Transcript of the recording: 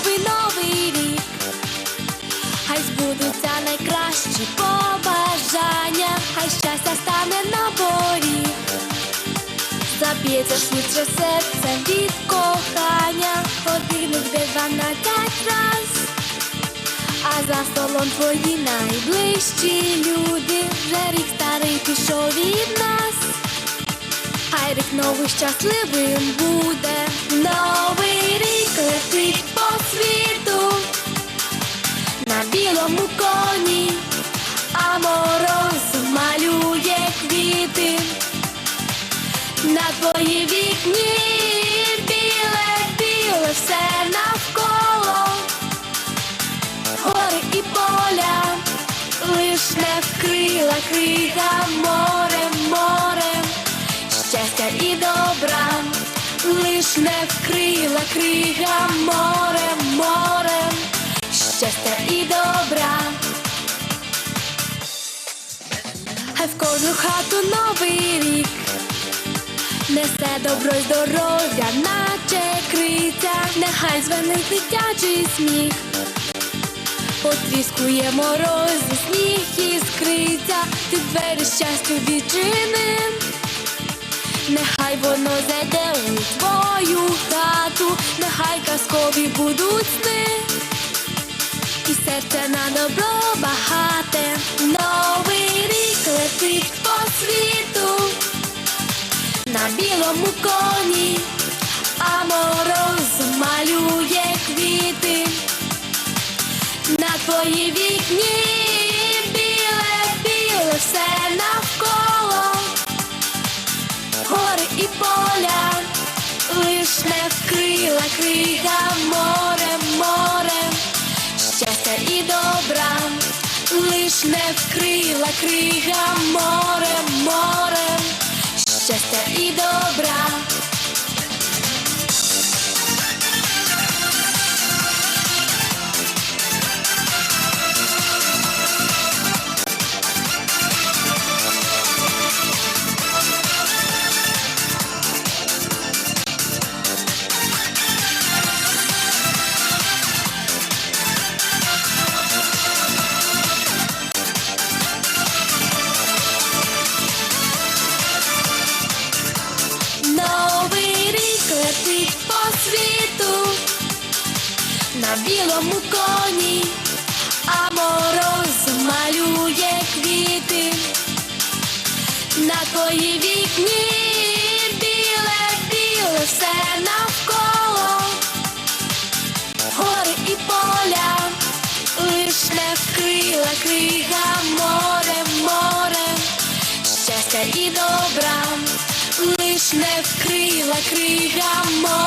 новий новий рік. Хай збудуться найкращі побажання, хай щастя стане на поріг. Заб'ється швидше серце від кохання, подихнуть де дванадцять раз. А за столом твої найближчі люди, вже рік старий пішов від нас. Хай рік новий щасливим буде, новий рік твої вікні, біле, біле все навколо, гори і поля, лиш не вкрила крига морем, морем, щастя і добра, лиш не вкрила крига морем, морем, щастя і добра. Хай в кожну хату новий рік несе добро й здоров'я, наче криця, нехай звенить дитячий сміх, потріскує морозі, сніг іскриця, ти двері щастю відчини, нехай воно зайде у твою хату, нехай казкові будуть сни. І серце на добро багате, новий рік летить по світу білому коні, а мороз малює квіти. На твої вікні, біле, біле все навколо, гори і поля, лиш вкрила крига морем, морем, щастя і добра, лиш не вкрила крига морем, морем, щастя і добра. На білому коні, а мороз малює квіти. На твої вікні, біле, біле все навколо, гори і поля, лиш не вкрила крига морем, морем, щастя і добра, лиш не вкрила крига морем,